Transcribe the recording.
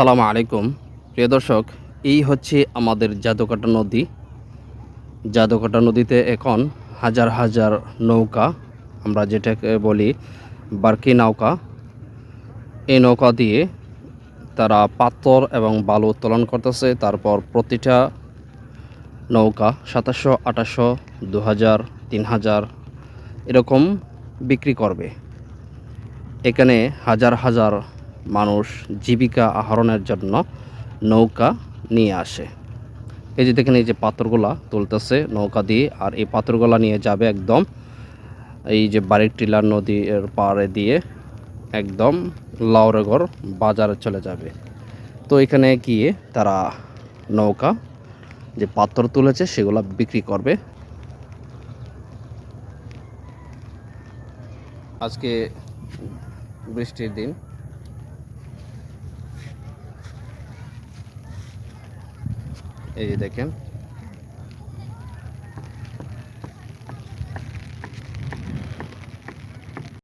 আসসালামু আলাইকুম। প্রিয় দর্শক, এই হচ্ছে আমাদের জাদুকাটা নদী। জাদুকাটা নদীতে এখন হাজার হাজার নৌকা, আমরা যেটাকে বলি বার্কি নৌকা, এই নৌকা দিয়ে তারা পাথর এবং বালু উত্তোলন করতেছে। তারপর প্রতিটা নৌকা সাতাশশো, আঠাশশো দু হাজার তিন হাজার এরকম বিক্রি করবে। এখানে হাজার হাজার মানুষ জীবিকা আহরণের জন্য নৌকা নিয়ে আসে। এই যে দেখেন এই যে পাথরগুলা তুলতেছে নৌকা দিয়ে, আর এই পাথরগুলা নিয়ে যাবে একদম এই যে বাড়ির টিলার নদীর পাড়ে দিয়ে একদম লাউরেগড় বাজারে চলে যাবে। তো এখানে গিয়ে তারা নৌকা যে পাথর তুলেছে সেগুলো বিক্রি করবে। আজকে বৃষ্টির দিন। এই যে দেখেন